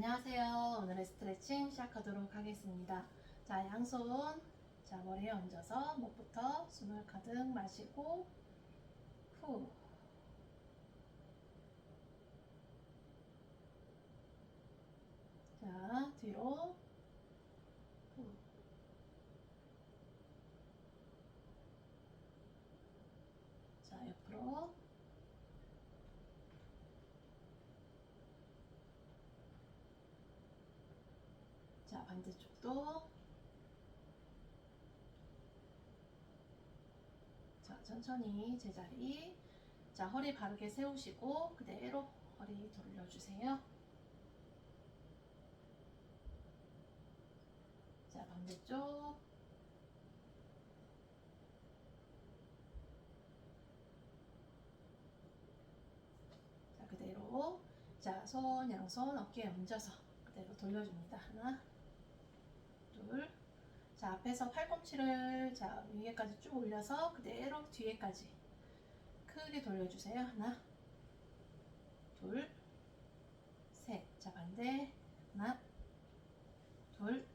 안녕하세요. 오늘의 스트레칭 시작하도록 하겠습니다. 자, 양손 자, 머리에 얹어서 목부터 숨을 가득 마시고 후. 자, 뒤로 후. 자, 옆으로 자, 반대쪽도. 자, 천천히 제자리. 자, 허리 바르게 세우시고 그대로 허리 돌려주세요. 자, 반대쪽. 자, 그대로. 자, 손, 양손 어깨에 얹어서 그대로 돌려줍니다. 하나, 둘. 자, 앞에서 팔꿈치를 자, 위에까지 쭉 올려서 그대로 뒤에까지 크게 돌려주세요. 하나, 둘, 셋. 자, 반대. 하나, 둘,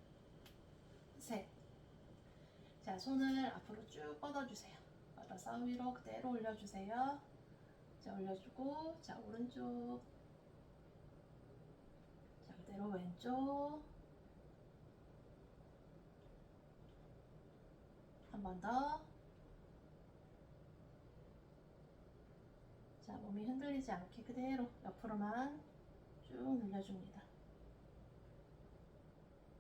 셋. 자, 손을 앞으로 쭉 뻗어주세요. 뻗어서 위로 그대로 올려주세요. 자, 올려주고, 자, 오른쪽. 자, 그대로 왼쪽. 한 번 더. 자, 몸이 흔들리지 않게 그대로 옆으로만 쭉 늘려줍니다.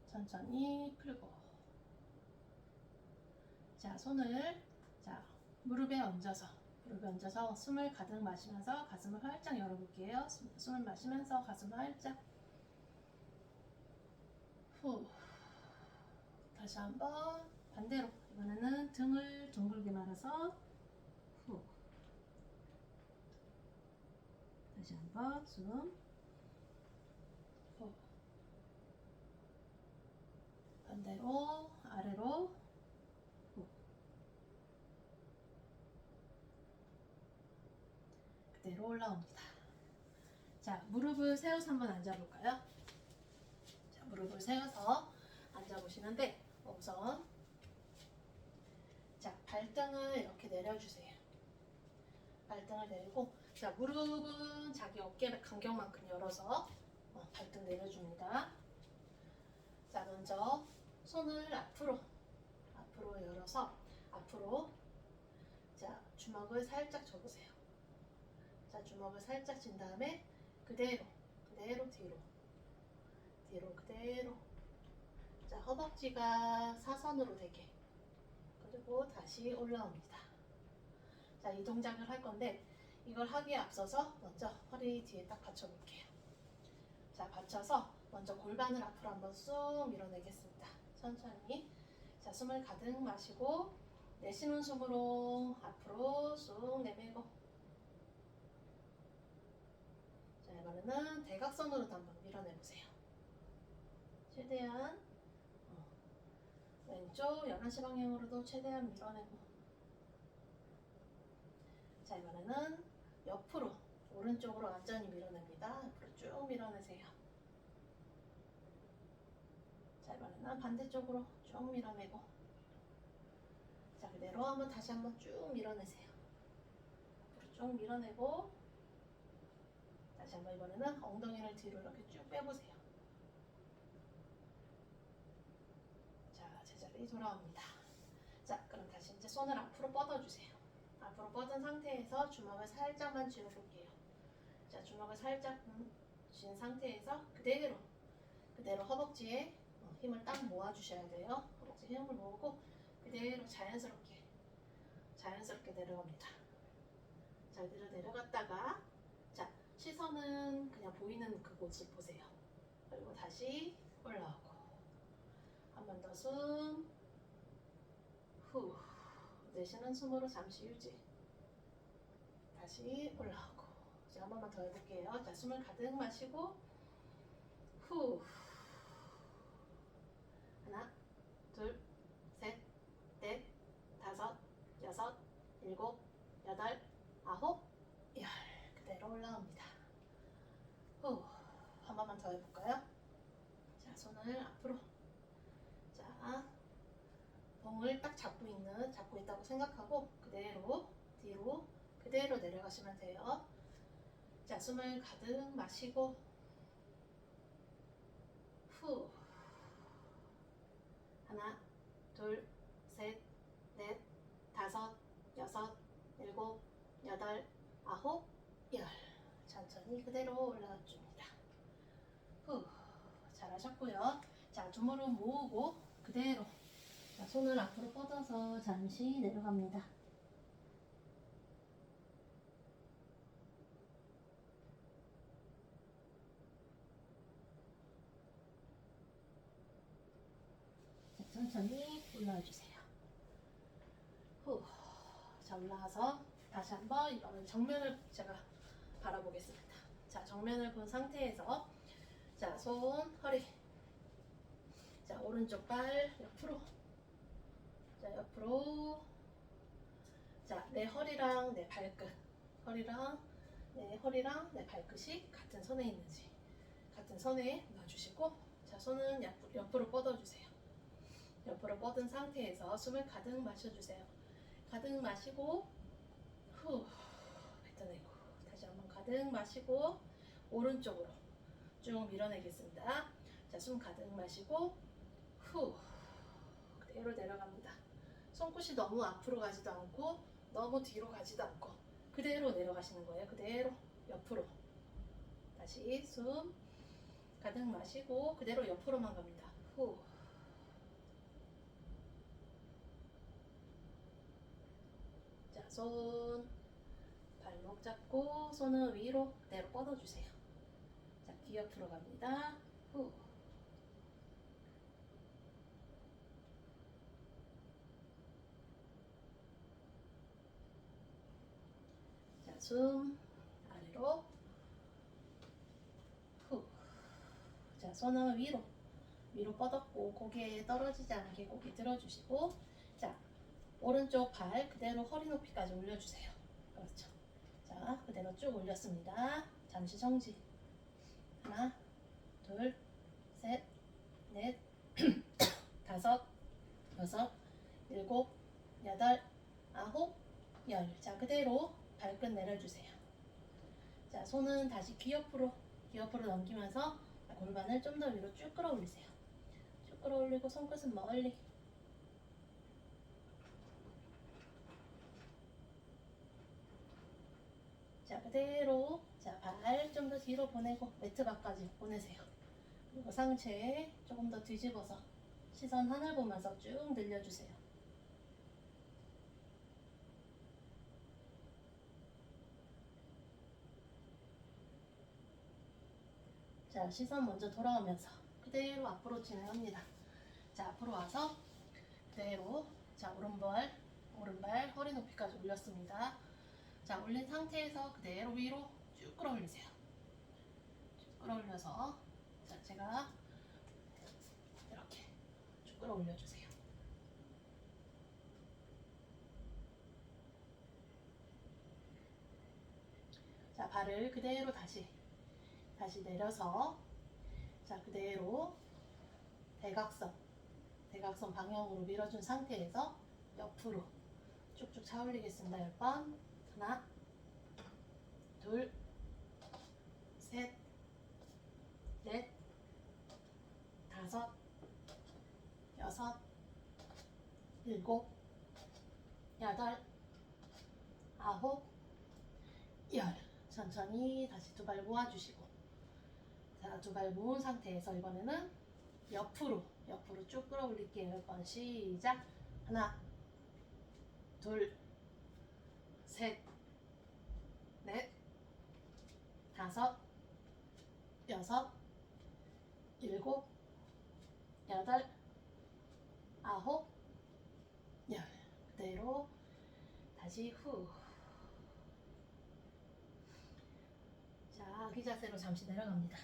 천천히 풀고. 자, 손을 자, 무릎에 얹어서 무릎에 얹어서 숨을 가득 마시면서 가슴을 활짝 열어볼게요. 숨- 숨을 마시면서 가슴을 활짝 후. 다시 한번 반대로 이번에는 등을 둥글게 말아서 후. 다시 한번 숨 후. 반대로 아래로 후. 그대로 올라옵니다. 자, 무릎을 세워서 한번 앉아볼까요? 자, 무릎을 세워서 앉아보시는데 우선 자, 발등을 이렇게 내려주세요. 발등을 내리고 자, 무릎은 자기 어깨 간격만큼 열어서 어, 발등 내려줍니다. 자, 먼저 손을 앞으로 앞으로 열어서 앞으로 자, 주먹을 살짝 줘보세요. 자, 주먹을 살짝 진 다음에 그대로 그대로 뒤로 뒤로 그대로 자, 허벅지가 사선으로 되게 그리고 다시 올라옵니다. 자, 이 동작을 할 건데 이걸 하기에 앞서서 먼저 허리 뒤에 딱 받쳐볼게요. 자, 받쳐서 먼저 골반을 앞으로 한번 쑥 밀어내겠습니다. 천천히. 자, 숨을 가득 마시고 내쉬는 숨으로 앞으로 쑥 내밀고 자, 이번에는 대각선으로도 한번 밀어내보세요. 최대한 어, 왼쪽 11시 방향으로도 최대한 밀어내고 자 이번에는 옆으로 오른쪽으로 완전히 밀어냅니다. 옆으로 쭉 밀어내세요. 자 이번에는 반대쪽으로 쭉 밀어내고 자 그대로 한번 다시 한번 쭉 밀어내세요. 앞으로 쭉 밀어내고 다시 한번 이번에는 엉덩이를 뒤로 이렇게 쭉 빼보세요. 자 제자리 돌아옵니다. 자 그럼 다시 이제 손을 앞으로 뻗어주세요. 앞으로 뻗은 상태에서 주먹을 살짝만 쥐어볼게요. 자, 주먹을 살짝 음, 쥔 상태에서 그대로 그대로 허벅지에 어, 힘을 딱 모아주셔야 돼요. 허벅지 힘을 모으고 그대로 자연스럽게 자연스럽게 내려갑니다. 자, 그대로 내려갔다가 자, 시선은 그냥 보이는 그곳을 보세요. 그리고 다시 올라오고 한 번 더 숨. 후. 내쉬는 숨으로 잠시 유지. 다시 올라오고. 이제 한 번만 더 해볼게요. 자, 숨을 가득 마시고, 후. 하나, 둘, 셋, 넷, 다섯, 여섯, 일곱, 여덟, 아홉, 열. 그대로 올라옵니다. 후. 한 번만 더 해볼까요? 손을 앞으로. 자, 봉을 딱 잡고 있는, 잡고 있다고 생각하고 그대로 그대로 내려가시면 돼요. 자, 숨을 가득 마시고 후. 하나, 둘, 셋, 넷, 다섯, 여섯, 일곱, 여덟, 아홉, 열. 천천히 그대로 올라가 줍니다. 후. 잘하셨고요. 자, 두 무릎 모으고 그대로. 자, 손을 앞으로 뻗어서 잠시 내려갑니다. 자, 천천히 올라와 주세요. 후. 자, 올라와서 다시 한번 이번엔 정면을 제가 바라보겠습니다. 자, 정면을 본 상태에서 자, 손, 허리. 자, 오른쪽 발 옆으로. 자, 옆으로. 자, 내 허리랑 내 발끝. 허리랑 내 허리랑 내 발끝이 같은 선에 있는지 같은 선에 놔주시고 자, 손은 옆, 옆으로 뻗어주세요. 옆으로 뻗은 상태에서 숨을 가득 마셔주세요. 가득 마시고 후 뱉어내고 다시 한번 가득 마시고 오른쪽으로 쭉 밀어내겠습니다. 자, 숨 가득 마시고 후 그대로 내려갑니다. 손끝이 너무 앞으로 가지도 않고 너무 뒤로 가지도 않고 그대로 내려가시는 거예요. 그대로 옆으로 다시 숨 가득 마시고 그대로 옆으로만 갑니다. 후 손 발목 잡고 손은 위로 그대로 뻗어주세요. 자, 귀 옆으로 갑니다. 후. 자, 숨 아래로. 후. 자, 손은 위로. 위로 뻗었고 고개 떨어지지 않게 고개 들어주시고 자, 오른쪽 발 그대로 허리 높이까지 올려주세요. 그렇죠. 자, 그대로 쭉 올렸습니다. 잠시 정지. 하나, 둘, 셋, 넷, 다섯, 여섯, 일곱, 여덟, 아홉, 열. 자, 그대로 발끝 내려주세요. 자, 손은 다시 귀 옆으로, 귀 옆으로 넘기면서 골반을 좀 더 위로 쭉 끌어올리세요. 쭉 끌어올리고 손끝은 멀리. 자, 그대로 자, 발 좀 더 뒤로 보내고 매트 밖까지 보내세요. 그리고 상체 조금 더 뒤집어서 시선 하늘 보면서 쭉 늘려주세요. 자, 시선 먼저 돌아오면서 그대로 앞으로 진행합니다. 자, 앞으로 와서 그대로 자, 오른발, 오른발 허리 높이까지 올렸습니다. 자, 올린 상태에서 그대로 위로 쭉 끌어올리세요. 쭉 끌어올려서 자, 제가 이렇게 쭉 끌어올려주세요. 자, 발을 그대로 다시 다시 내려서 자, 그대로 대각선 대각선 방향으로 밀어준 상태에서 옆으로 쭉쭉 차 올리겠습니다. 10번 하나 둘 셋, 넷, 다섯, 여섯, 일곱, 여덟, 아홉, 열. 천천히 다시 두 발 모아주시고. 자, 두 발 모은 상태에서 이번에는 옆으로, 옆으로 쭉 끌어올릴게요. 몇 번 시작. 하나, 둘, 셋, 넷, 다섯, 여섯, 일곱, 여덟, 아홉, 열. 그대로 다시 후. 자, 아기 자세로 잠시 내려갑니다.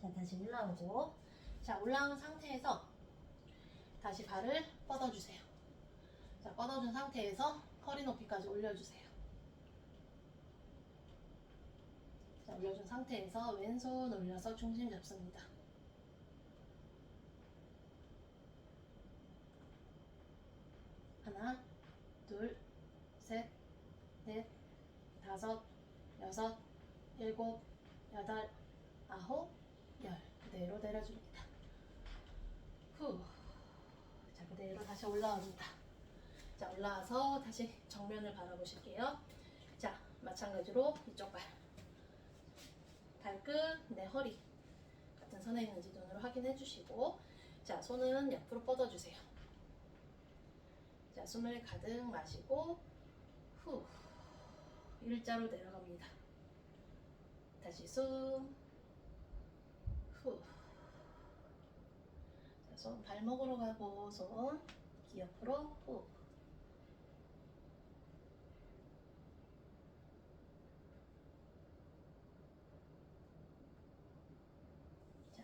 자, 다시 올라오고. 자, 올라온 상태에서 다시 발을 뻗어주세요. 자, 뻗어준 상태에서 허리 높이까지 올려주세요. 자, 올려준 상태에서 왼손 올려서 중심 잡습니다. 하나, 둘, 셋, 넷, 다섯, 여섯, 일곱, 여덟, 아홉, 열. 그대로 내려줍니다. 후. 자, 그대로 다시 올라옵니다. 자, 올라와서 다시 정면을 바라보실게요. 자, 마찬가지로 이쪽 발. 발끝, 내 허리. 같은 선에 있는지 눈으로 확인해 주시고, 자, 손은 옆으로 뻗어주세요. 자, 숨을 가득 마시고, 후. 일자로 내려갑니다. 다시 숨, 후. 자, 손 발목으로 가고, 손귀 옆으로, 후. 자,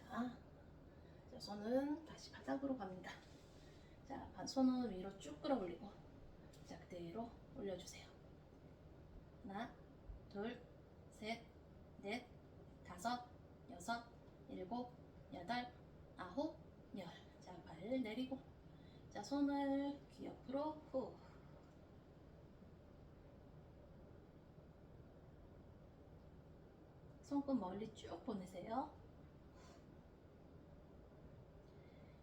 자, 손은 다시 바닥으로 갑니다. 자, 반- 손은 위로 쭉 끌어올리고, 자, 그대로 올려주세요. 하나, 둘, 셋, 넷, 다섯, 여섯, 일곱, 여덟. 자, 발 내리고, 자, 손을 귀 옆으로 후. 손끝 멀리 쭉 보내세요.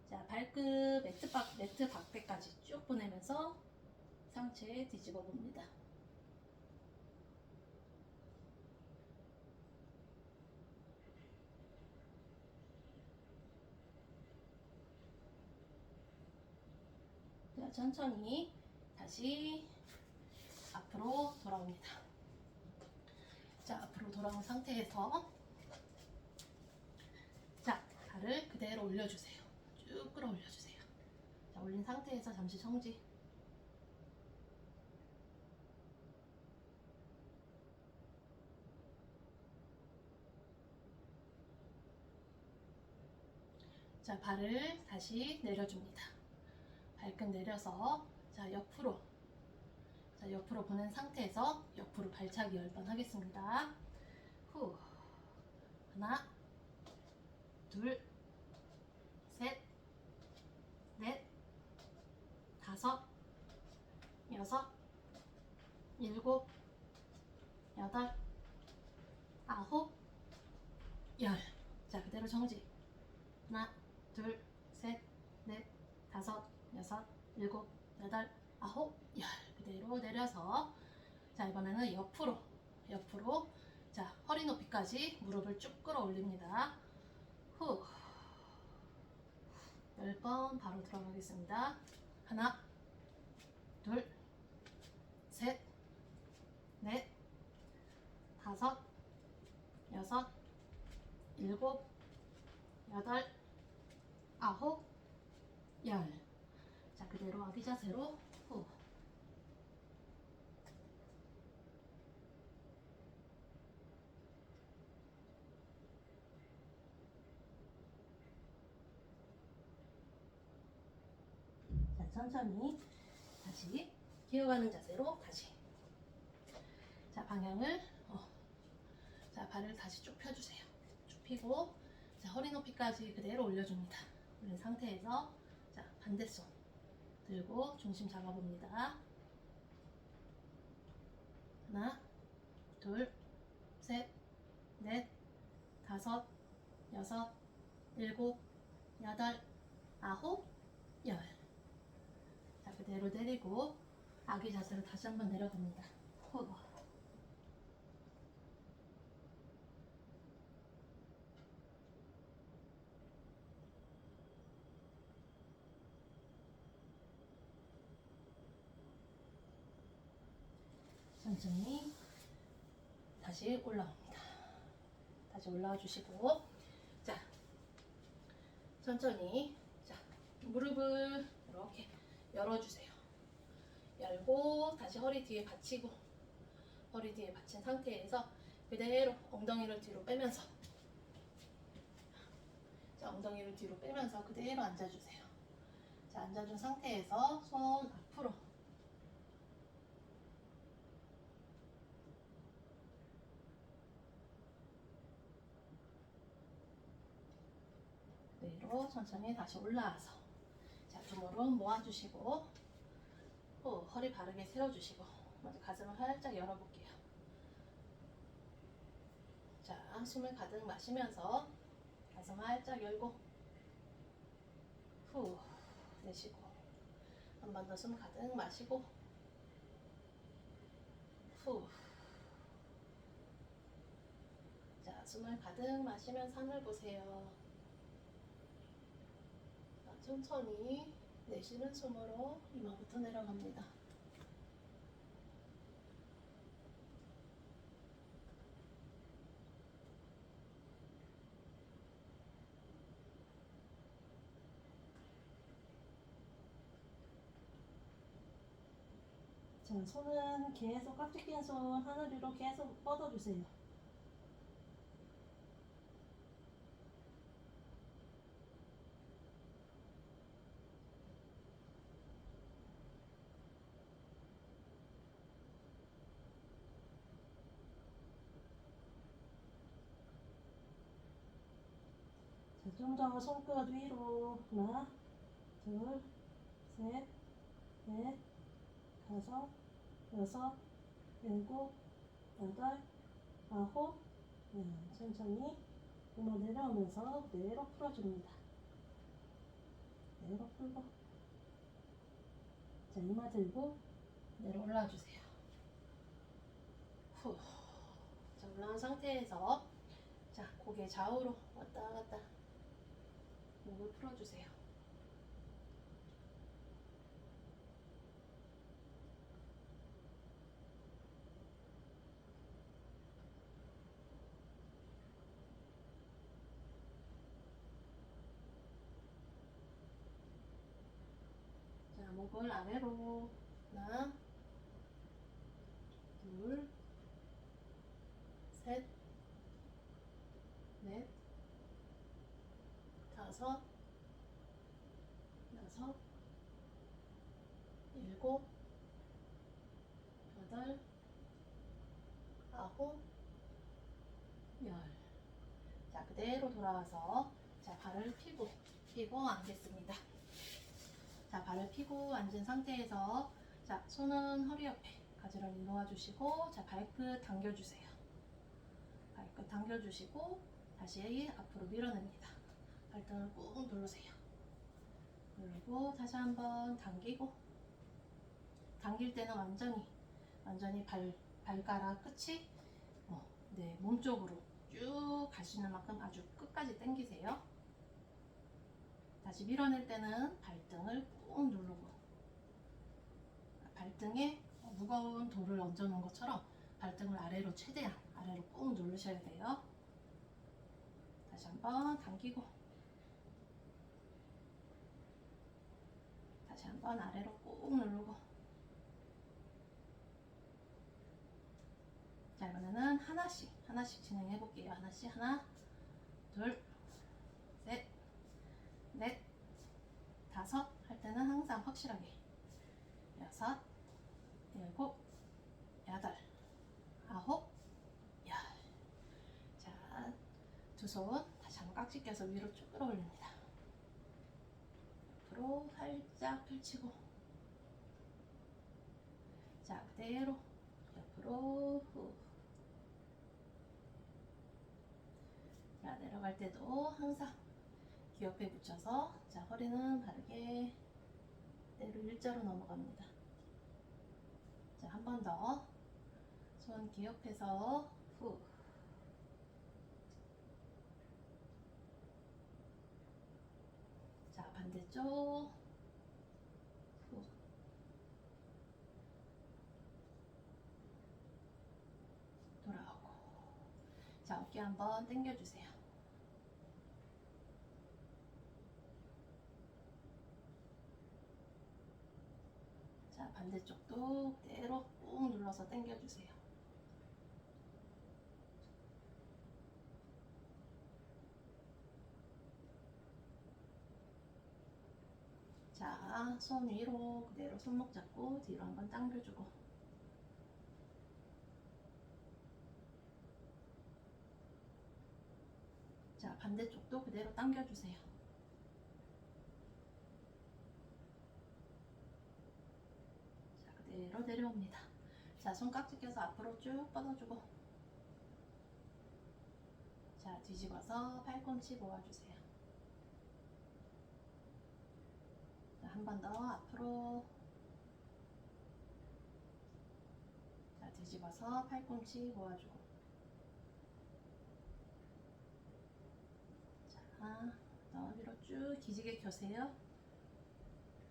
자, 발끝 매트 박, 매트 박대까지 쭉 보내면서 상체에 뒤집어 봅니다. 자, 천천히 다시 앞으로 돌아옵니다. 자, 앞으로 돌아온 상태에서 자, 발을 그대로 올려주세요. 쭉 끌어올려주세요. 자, 올린 상태에서 잠시 정지. 자, 발을 다시 내려줍니다. 발끝 내려서 자, 옆으로 자, 옆으로 보낸 상태에서 옆으로 발차기 10번 하겠습니다. 후. 하나, 둘, 셋, 넷, 다섯, 여섯, 일곱, 여덟, 아홉, 열. 자, 그대로 정지. 하나, 둘, 셋, 넷, 다섯, 여섯, 일곱, 여덟, 아홉, 열. 그대로 내려서 자, 이번에는 옆으로, 옆으로 자, 허리 높이까지 무릎을 쭉 끌어올립니다. 후. 10번 바로 들어가겠습니다. 하나, 둘, 셋, 넷, 다섯, 여섯, 일곱, 여덟, 아홉, 열. 자, 그대로 아기 자세로 후. 자, 천천히 다시 기어가는 자세로 다시. 자, 방향을 어. 자, 발을 다시 쭉 펴주세요. 쭉 펴고 자, 허리 높이까지 그대로 올려줍니다. 올린 상태에서 자, 반대손 들고 중심 잡아봅니다. 하나, 둘, 셋, 넷, 다섯, 여섯, 일곱, 여덟, 아홉, 열. 자, 그대로 내리고 아기 자세로 다시 한번 내려갑니다. 후. 천천히 다시 올라옵니다. 다시 올라와 주시고 자 천천히 자 무릎을 이렇게 열어주세요. 열고 다시 허리 뒤에 받치고 허리 뒤에 받친 상태에서 그대로 엉덩이를 뒤로 빼면서 자 엉덩이를 뒤로 빼면서 그대로 앉아주세요. 자 앉아준 상태에서 손 앞으로 그리고 천천히 다시 올라와서 자, 두 무릎 모아주시고 후, 허리 바르게 세워주시고 먼저 가슴을 살짝 열어볼게요. 자, 숨을 가득 마시면서 가슴 활짝 열고 후 내쉬고 한 번 더 숨 가득 마시고 후 자, 숨을 가득 마시면서 하늘 보세요. 자, 천천히 내쉬는 숨으로 이마부터 내려갑니다. 자, 손은 계속 깍지 낀손 하늘 위로 계속 뻗어주세요. 더 손끝 위로 하나, 둘, 셋, 넷, 다섯, 여섯, 일곱, 여덟, 아홉, 네, 천천히 이마 내려오면서 그대로 풀어줍니다. 내로 풀고 자 이마 들고 내려 올라와 주세요. 후. 자, 올라온 상태에서 자, 고개 좌우로 왔다 갔다 목을 풀어주세요. 자, 목을 아래로 하나, 둘, 셋, 넷, 다섯, 여섯, 일곱, 여덟, 아홉, 열. 자, 그대로 돌아와서 자, 발을 피고 피고 앉겠습니다. 자, 발을 피고 앉은 상태에서 자, 손은 허리 옆에 가지런히 놓아주시고 자, 발끝 당겨주세요. 발끝 당겨주시고 다시 앞으로 밀어냅니다. 발등을 꾹 누르세요. 누르고 다시 한번 당기고 당길 때는 완전히 완전히 발 발가락 끝이 어, 네, 몸 쪽으로 쭉 있는 만큼 아주 끝까지 당기세요. 다시 밀어낼 때는 발등을 꾹 누르고 발등에 무거운 돌을 얹어놓은 것처럼 발등을 아래로 최대한 아래로 꾹 누르셔야 돼요. 다시 한번 당기고 한번 아래로 꾹 누르고 자 이번에는 하나씩 하나씩 진행해 볼게요. 하나씩 하나 둘 셋, 넷, 다섯 할 때는 항상 확실하게 여섯, 일곱, 여덟, 아홉, 열. 자, 두 손 다시 한번 깍지 껴서 위로 쭉 끌어올립니다. 앞으로 살짝 펼치고 자, 그대로 옆으로 후. 자, 내려갈 때도 항상 귀 옆에 붙여서 자 허리는 바르게 때로 일자로 넘어갑니다. 자 한 번 더 손 귀 옆에서 후. 자 후. 돌아오고 자 어깨 한번 당겨주세요. 자, 반대쪽도 그대로 꾹 눌러서 당겨주세요. 했으니까 손 위로 그대로 손목 잡고 뒤로 한번 당겨주고. 자 반대쪽도 그대로 당겨주세요. 자 그대로 내려옵니다. 자 손깍지 껴서 앞으로 쭉 뻗어주고. 자 뒤집어서 팔꿈치 모아주세요. 한번 더 앞으로. 자, 뒤집어서 팔꿈치 모아주고. 자, 더 위로 쭉 기지개 켜세요.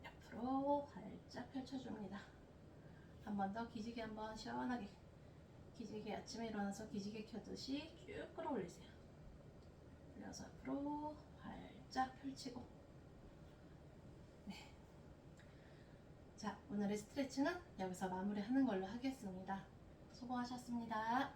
옆으로 활짝 펼쳐줍니다. 한 번 더 기지개 한번 시원하게. 기지개 아침에 일어나서 기지개 켜듯이 쭉 끌어올리세요. 올려서 앞으로 활짝 펼치고. 자, 오늘의 스트레치는 여기서 마무리하는 걸로 하겠습니다. 수고하셨습니다.